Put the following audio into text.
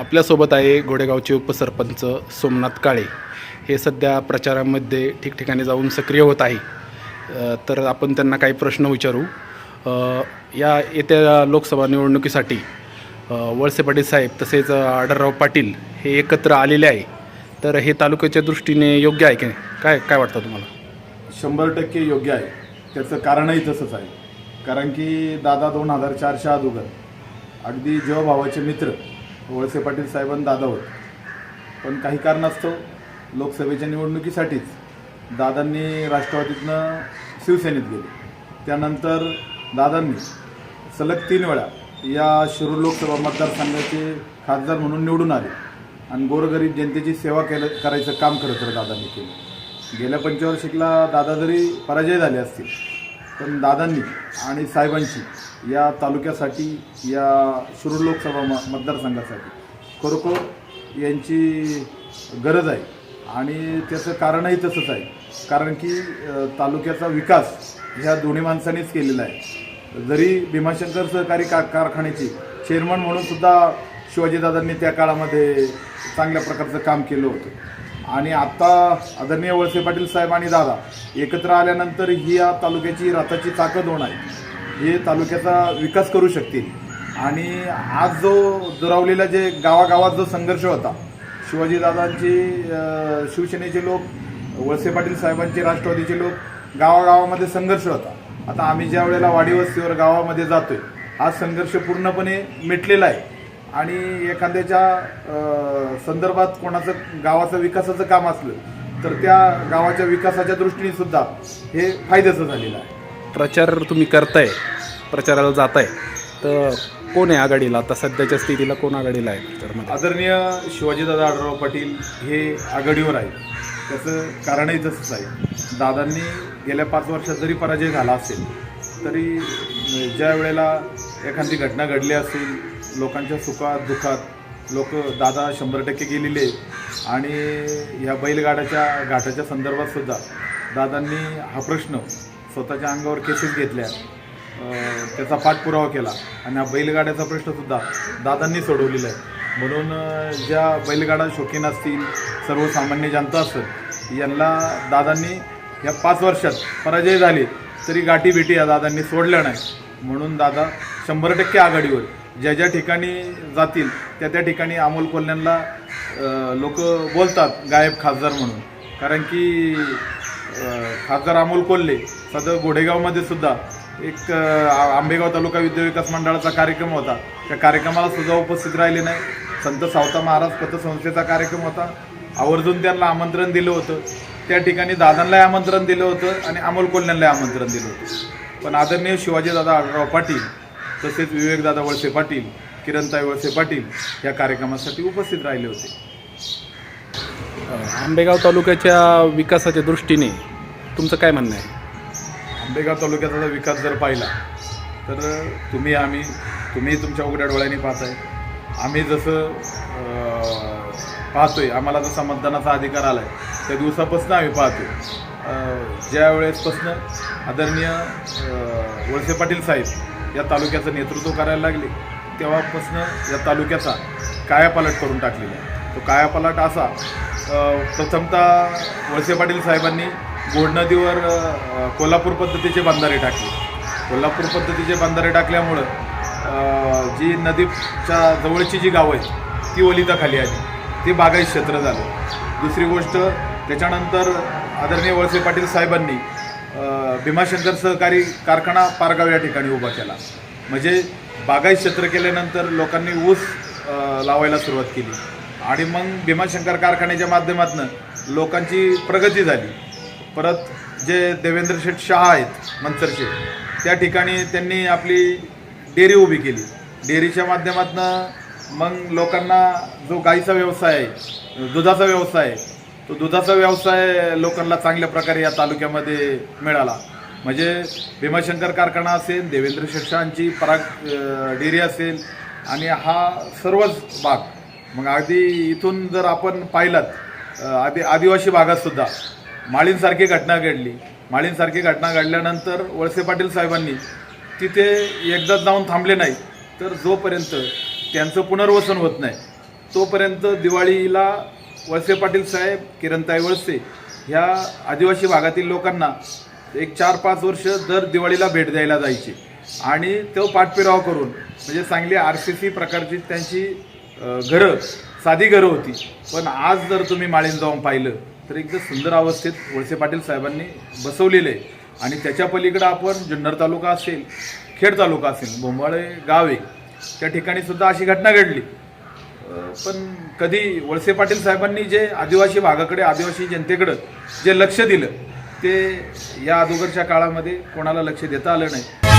आपल्यासोबत आहे घोडेगावचे उपसरपंच सोमनाथ काळे. हे सध्या प्रचारामध्ये ठिकठिकाणी जाऊन सक्रिय होत आहे. तर आपण त्यांना काही प्रश्न विचारू. या येत्या लोकसभा निवडणुकीसाठी वळसे पाटील साहेब तसेच आढळराव पाटील हे एकत्र आलेले आहे. तर हे तालुक्याच्या दृष्टीने योग्य आहे की नाही? काय काय वाटतं तुम्हाला? शंभर टक्के योग्य आहे. त्याचं कारणही तसंच आहे. कारण की दादा दोन हजार चारच्या अगोदर अगदी जीवभावाचे मित्र वळसे पाटील साहेबांना दादा होते. पण काही कारणास्तव लोकसभेच्या निवडणुकीसाठीच दादांनी राष्ट्रवादीतनं शिवसेनेत गेले. त्यानंतर दादांनी सलग तीन वेळा या शिरूर लोकसभा मतदारसंघाचे खासदार म्हणून निवडून आले आणि गोरगरीब जनतेची सेवा केलं करायचं काम खरं तर दादांनी केलं. गेल्या पंचवार्षिकला दादा जरी पराजय झाले असतील पण दादांनी आणि साहेबांची या तालुक्यासाठी या शिरूर लोकसभा म मतदारसंघासाठी खरोखर यांची गरज आहे. आणि त्याचं कारणही तसंच आहे. कारण की तालुक्याचा विकास ह्या दोन्ही माणसांनीच केलेला आहे. जरी भीमाशंकर सहकारी का कारखान्याची चेअरमन म्हणून सुद्धा शिवाजीदादांनी त्या काळामध्ये चांगल्या प्रकारचं काम केलं होतं. आणि आत्ता आदरणीय वळसे पाटील साहेब आणि दादा एकत्र आल्यानंतर ही या तालुक्याची रथाची ताकद होणार आहे. हे तालुक्याचा विकास करू शकतील. आणि आज जो दुरावलेला जे गावागावात जो संघर्ष होता शिवाजीदादांची शिवसेनेचे लोक वळसे पाटील साहेबांचे राष्ट्रवादीचे लोक गावागावामध्ये संघर्ष होता. आता आम्ही ज्या वेळेला वाडीवस्तीवर गावामध्ये जातोय हा संघर्ष पूर्णपणे मिटलेला आहे. आणि एखाद्याच्या संदर्भात कोणाचं गावाचं विकासाचं काम असलं तर त्या गावाच्या विकासाच्या दृष्टीने सुद्धा हे फायद्याचं झालेलं आहे. प्रचार तुम्ही करताय प्रचाराला जाताय तर कोण आहे आघाडीला? आता सध्याच्या स्थितीला कोण आघाडीला आहे प्रचारमध्ये? आदरणीय शिवाजीदादा आढळराव पाटील हे आघाडीवर आहे त्याचं कारणही तसंच आहे. दादांनी गेल्या पाच वर्षात जरी पराजय झाला असेल तरी ज्या वेळेला एखादी घटना घडली असेल लोकांच्या सुखात दुःखात लोक दादा शंभर टक्के गेलेले आहेत. आणि ह्या बैलगाड्याच्या घाटाच्या संदर्भात सुद्धा दादांनी हा प्रश्न स्वतःच्या अंगावर केसेस घेतल्या. त्याचा पाठपुरावा केला. आणि हा बैलगाड्याचा प्रश्नसुद्धा दादांनी सोडवलेला आहे. म्हणून ज्या बैलगाडा शौकीन असतील सर्वसामान्य जनता असेल यांना दादांनी या पाच वर्षात पराजय झाले तरी गाठी भेटी या दादांनी सोडल्या नाही म्हणून दादा शंभर टक्के आघाडीवर ज्या ज्या ठिकाणी जातील त्या त्या ठिकाणी अमोल कोल्ह्यांना लोक बोलतात गायब खासदार म्हणून. कारण की खासदार अमोल कोल्हे सध्या घोडेगावमध्ये सुद्धा एक आंबेगाव तालुका विद्या विकास मंडळाचा कार्यक्रम होता. त्या कार्यक्रमाला सुद्धा उपस्थित राहिले नाही. संत सावता महाराज पतसंस्थेचा कार्यक्रम होता. आवर्जून त्यांना आमंत्रण दिलं होतं. त्या ठिकाणी दादांनाही आमंत्रण दिलं होतं आणि अमोल कोल्ह्यांनाही आमंत्रण दिलं होतं. पण आदरणीय शिवाजीदादा आढळराव पाटील तसेच विवेकदादा वळसे पाटील किरणताई वळसे पाटील या कार्यक्रमासाठी उपस्थित राहिले होते. आंबेगाव तालुक्याच्या विकासाच्या दृष्टीने तुमचं काय म्हणणं आहे? आंबेगाव तालुक्याचा जर विकास जर पाहिला तर तुम्ही आम्ही तुम्ही तुमच्या उघड्या डोळ्यांनी पाहताय. आम्ही जसं पाहतोय आम्हाला जसा मतदानाचा अधिकार आला आहे त्या दिवसापासून आम्ही पाहतोय. ज्या वेळेसपासून आदरणीय वळसे पाटील साहेब या तालुक्याचं नेतृत्व करायला लागले तेव्हापासून या तालुक्याचा कायापालट करून टाकलेला आहे. तो कायापालट असा प्रथमतः वळसे पाटील साहेबांनी गोड नदीवर कोल्हापूर पद्धतीचे बंधारे टाकले. कोल्हापूर पद्धतीचे बंधारे टाकल्यामुळं जी नदीच्या जवळची जी गावं आहेत ती ओलिताखाली आली. ती बागायत क्षेत्र झालं. दुसरी गोष्ट त्याच्यानंतर आदरणीय वळसे पाटील साहेबांनी भीमाशंकर सहकारी कारखाना पारगाव या ठिकाणी उभा केला. म्हणजे बागायत क्षेत्र केल्यानंतर लोकांनी ऊस लावायला सुरुवात केली. आणि मग भीमाशंकर कारखान्याच्या माध्यमातून लोकांची प्रगती झाली. परत जे देवेंद्र शेठ शहा आहेत मंचरचे त्या ठिकाणी त्यांनी आपली डेअरी उभी केली. डेअरीच्या माध्यमातून मग लोकांना जो गाईचा व्यवसाय आहे दुधाचा व्यवसाय आहे तो दुधाचा व्यवसाय लोकांना चांगल्या प्रकारे या तालुक्यामध्ये मिळाला. म्हणजे भीमाशंकर कारखाना असेल देवेंद्र शेषांची पराग डेअरी असेल आणि हा सर्वच भाग मग अगदी इथून जर आपण पाहिलात आदि आदिवासी भागातसुद्धा माळींसारखी घटना घडली. माळींसारखी घटना घडल्यानंतर वळसे पाटील साहेबांनी तिथे एकदाच जाऊन थांबले नाही तर जोपर्यंत त्यांचं पुनर्वसन होत नाही तोपर्यंत दिवाळीला वळसे पाटील साहेब किरणताई वळसे ह्या आदिवासी भागातील लोकांना एक चार पाच वर्ष दर दिवाळीला भेट द्यायला जायची. आणि तो पाठपुरावा करून म्हणजे चांगली आर सी सी प्रकारची त्यांची घरं साधी घरं होती. पण आज जर तुम्ही माळीन जाऊन पाहिलं तर एकदम सुंदर अवस्थेत वळसे पाटील साहेबांनी बसवलेलं आहे. आणि त्याच्या पलीकडं आपण जुन्नर तालुका असेल खेड तालुका असेल बोंबाळे गाव आहे त्या ठिकाणी सुद्धा अशी घटना घडली. पण कधी वळसे पाटील साहेबांनी जे आदिवासी भागाकडे आदिवासी जनतेकडं जे लक्ष दिलं ते या अगोदरच्या काळामध्ये कोणाला लक्ष देता आलं नाही.